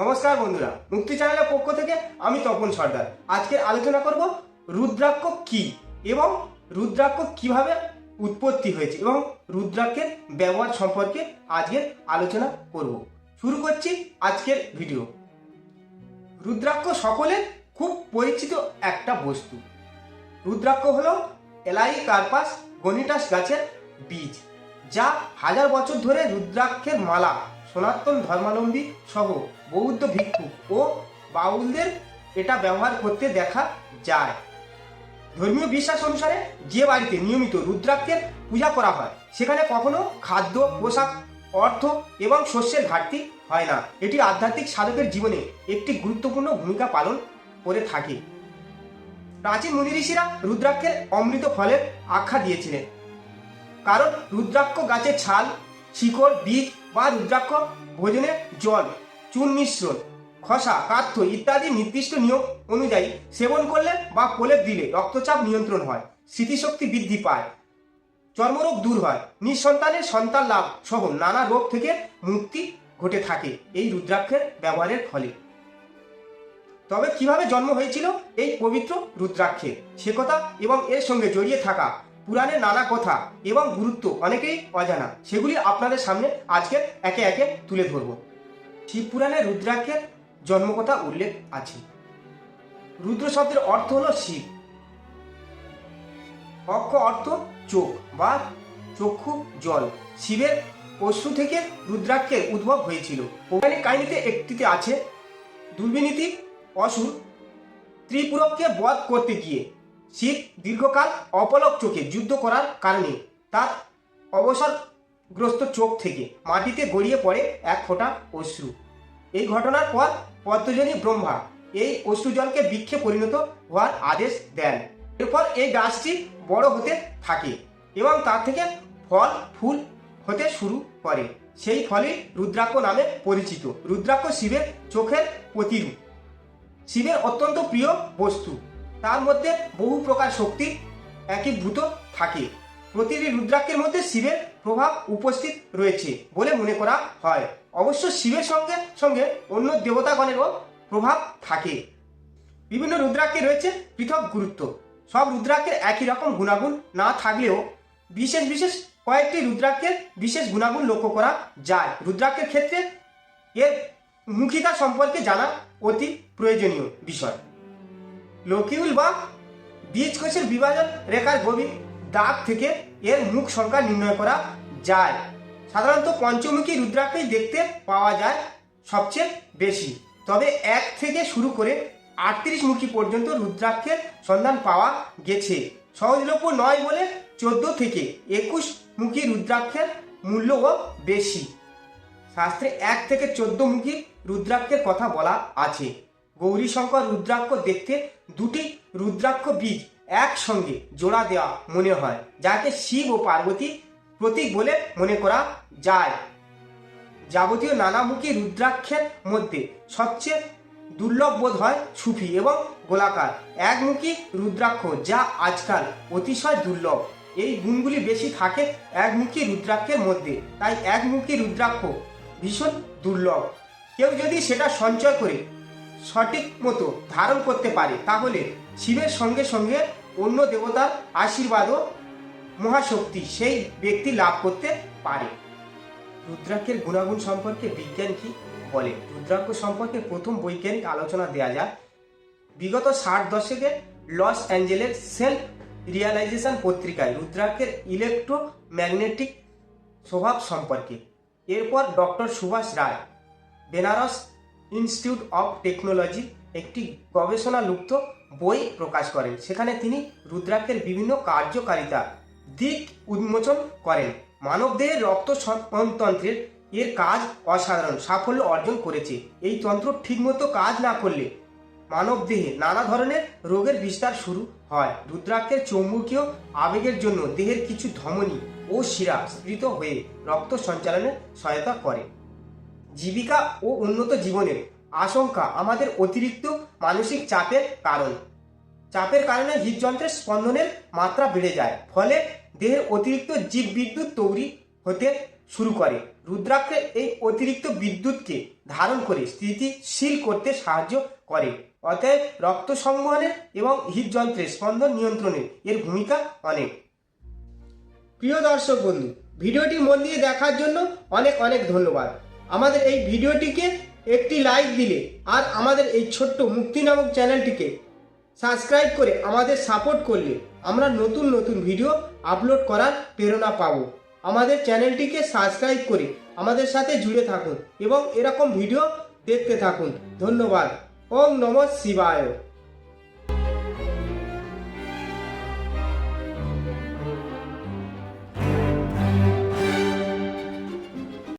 নমস্কার বন্ধুরা, মুক্তি চ্যানেলের পক্ষ থেকে আমি তপন সর্দার। আজকে আলোচনা করব রুদ্রাক্ষ কি এবং রুদ্রাক্ষ কীভাবে উৎপত্তি হয়েছে এবং রুদ্রাক্ষের ব্যবহার সম্পর্কে আজকের আলোচনা করব। শুরু করছি আজকের ভিডিও। রুদ্রাক্ষ সকলের খুব পরিচিত একটা বস্তু। রুদ্রাক্ষ হল এলাই কার্পাস গনিটাস গাছের বীজ, যা হাজার বছর ধরে রুদ্রাক্ষের মালা সনাতন ধর্মাবলম্বী সহ বৌদ্ধ ভিক্ষু ও বাউলদের এটা ব্যবহার করতে দেখা যায়। ধর্মীয় বিশ্বাস অনুসারে যে বাড়িতে নিয়মিত রুদ্রাক্ষের পূজা করা হয়, সেখানে কখনো খাদ্য, পোশাক, অর্থ এবং শস্যের ঘাটতি হয় না। এটি আধ্যাত্মিক সাধকের জীবনে একটি গুরুত্বপূর্ণ ভূমিকা পালন করে থাকে। প্রাচীন মুনি ঋষিরা রুদ্রাক্ষের অমৃত ফলের আখ্যা দিয়েছিলেন। কারণ রুদ্রাক্ষ গাছের ছাল শিকড় বীজ বা রুদ্রাক্ষ, ভোজনে জল, চুন মিশ্রণ, খসা কার্থ ইত্যাদি নির্দিষ্ট নিয়ম অনুযায়ী সেবন করলে বা প্রলেপ দিলে রক্তচাপ নিয়ন্ত্রণ হয়, স্মৃতিশক্তি বৃদ্ধি পায়, চর্মরোগ দূর হয়। নিঃসন্তানের সন্তান লাভ সহ নানা রোগ থেকে মুক্তি ঘটে থাকে এই রুদ্রাক্ষের ব্যবহারের ফলে। তবে কীভাবে জন্ম হয়েছিল এই পবিত্র রুদ্রাক্ষে? সে কথা এবং এর সঙ্গে জড়িয়ে থাকা পুরাণের নানা কথা এবং গুরুত্ব অনেকেই অজানা। সেগুলি আপনাদের সামনে আজকে একে একে তুলে ধরব। শিব পুরাণে রুদ্রাক্ষের জন্মকথা উল্লেখ আছে। রুদ্র শব্দের অর্থ হলো শিব। অক্ষ অর্থ চোখ বা চক্ষু জল। শিবের অশ্রু থেকে রুদ্রাক্ষের উদ্ভব হয়েছিল। পৌরাণিক কাহিনীতে একটিতে আছে দুর্বিনীতি অসুর ত্রিপুরককে বধ করতে গিয়ে। শিব দীর্ঘকাল অপলক চোখে যুদ্ধ করার কারণে তার অবসরগ্রস্ত চোখ থেকে মাটিতে গড়িয়ে পড়ে এক ফোঁটা অশ্রু। এই ঘটনার পর পদ্মজনী ব্রহ্মা এই অশ্রু জলকে বৃক্ষে পরিণত হওয়ার আদেশ দেন। এরপর এই গাছটি বড় হতে থাকে এবং তার থেকে ফল, ফুল হতে শুরু করে। সেই ফলই রুদ্রাক্ষ নামে পরিচিত। রুদ্রাক্ষ শিবের চোখের প্রতিরূপ। শিবের অত্যন্ত প্রিয় বস্তু। তার মধ্যে বহু প্রকার শক্তি একীভূত থাকে। প্রতিটি রুদ্রাক্ষের মধ্যে শিবের প্রভাব উপস্থিত রয়েছে বলে মনে করা হয়। অবশ্য শিবের সঙ্গে সঙ্গে অন্য দেবতাগণেরও প্রভাব থাকে। বিভিন্ন রুদ্রাক্ষে রয়েছে পৃথক গুরুত্ব। সব রুদ্রাক্ষের একই রকম গুণাগুণ না থাকলেও বিশেষ বিশেষ কয়েকটি রুদ্রাক্ষের বিশেষ গুণাগুণ লক্ষ্য করা যায়। রুদ্রাক্ষের ক্ষেত্রে এর মুখিতা সম্পর্কে জানা অতি প্রয়োজনীয় বিষয়। লকিউল বা বীজ কোষের বিভাজন রেখার গভীর দাগ থেকে এর মুখ সংখ্যা নির্ণয় করা যায়। সাধারণত পঞ্চমুখী রুদ্রাক্ষই দেখতে পাওয়া যায় সবচেয়ে বেশি। তবে এক থেকে শুরু করে আটত্রিশ মুখী পর্যন্ত রুদ্রাক্ষের সন্ধান পাওয়া গেছে। সহজলভ্য নয় বলে চোদ্দ থেকে একুশ মুখী রুদ্রাক্ষের মূল্যও বেশি। শাস্ত্রে এক থেকে চোদ্দ মুখী রুদ্রাক্ষের কথা বলা আছে। গৌরীশঙ্কর রুদ্রাক্ষ দেখতে দুটি রুদ্রাক্ষ বীজ একসঙ্গে জোড়া দেওয়া মনে হয়, যাকে শিব ও পার্বতী প্রতীক বলে মনে করা যায়। যাবতীয় নানামুখী রুদ্রাক্ষের মধ্যে সবচেয়ে দুর্লভ বোধ হয় সুফি এবং গোলাকার। একমুখী রুদ্রাক্ষ যা আজকাল অতিশয় দুর্লভ। এই গুণগুলি বেশি থাকে একমুখী রুদ্রাক্ষের মধ্যে, তাই একমুখী রুদ্রাক্ষ ভীষণ দুর্লভ। কেউ যদি সেটা সঞ্চয় করে সঠিক মতো ধারণ করতে পারে, তাহলে শিবের সঙ্গে সঙ্গে অন্য দেবতার আশীর্বাদও মহাশক্তি সেই ব্যক্তি লাভ করতে পারে। রুদ্রাক্ষের গুণাগুণ সম্পর্কে বিজ্ঞান কি বলে? রুদ্রাক্ষ সম্পর্কে প্রথম বৈজ্ঞানিক আলোচনা দেওয়া যায় বিগত ষাট দশকে লস অ্যাঞ্জেলের সেলফ রিয়ালাইজেশন পত্রিকায় রুদ্রাক্ষের ইলেকট্রোম্যাগনেটিক স্বভাব সম্পর্কে। এরপর doctor Subhash Ray, Benares institute of technology একটি গবেষণালুপ্ত বই প্রকাশ করেন। সেখানে তিনি রুদ্রাক্ষের বিভিন্ন কার্যকারিতা, দিক উন্মোচন করেন। মানবদেহের রক্ত সঞ্চালনতন্ত্রের এর কাজ অসাধারণ, সাফল্য অর্জন করেছে। এই তন্ত্র ঠিকমতো কাজ না করলে মানবদেহে নানা ধরনের রোগের বিস্তার শুরু হয়। রুদ্রাক্ষের চৌম্বকীয় আবেগের জন্য দেহের কিছু ধমনী ও শিরা স্ফীত হয়ে রক্ত সঞ্চালনে সহায়তা করে। জীবিকা ও উন্নত জীবনের আশঙ্কা আমাদের অতিরিক্ত মানসিক চাপের কারণ। চাপের কারণে হৃদযন্ত্রের স্পন্দনের মাত্রা বেড়ে যায়, ফলে দেহের অতিরিক্ত জীব বিদ্যুৎ তৈরি হতে শুরু করে। রুদ্রাক্ষের এই অতিরিক্ত বিদ্যুৎকে ধারণ করে স্থিতিশীল করতে সাহায্য করে। অতএব রক্ত সংবহনের এবং হৃদযন্ত্রের স্পন্দন নিয়ন্ত্রণে এর ভূমিকা অনেক। প্রিয় দর্শক বন্ধু, ভিডিওটি মন দিয়ে দেখার জন্য অনেক অনেক ধন্যবাদ। আমাদের এই ভিডিওটিকে একটি লাইক দিলে আর আমাদের এই ছোট্ট মুক্তি নামক চ্যানেলটিকে সাবস্ক্রাইব করে আমাদের সাপোর্ট করলে আমরা নতুন নতুন ভিডিও আপলোড করার প্রেরণা পাবো। আমাদের চ্যানেলটিকে সাবস্ক্রাইব করে আমাদের সাথে জুড়ে থাকুন এবং এরকম ভিডিও দেখতে থাকুন। ধন্যবাদ। ওম নমঃ শিবায়।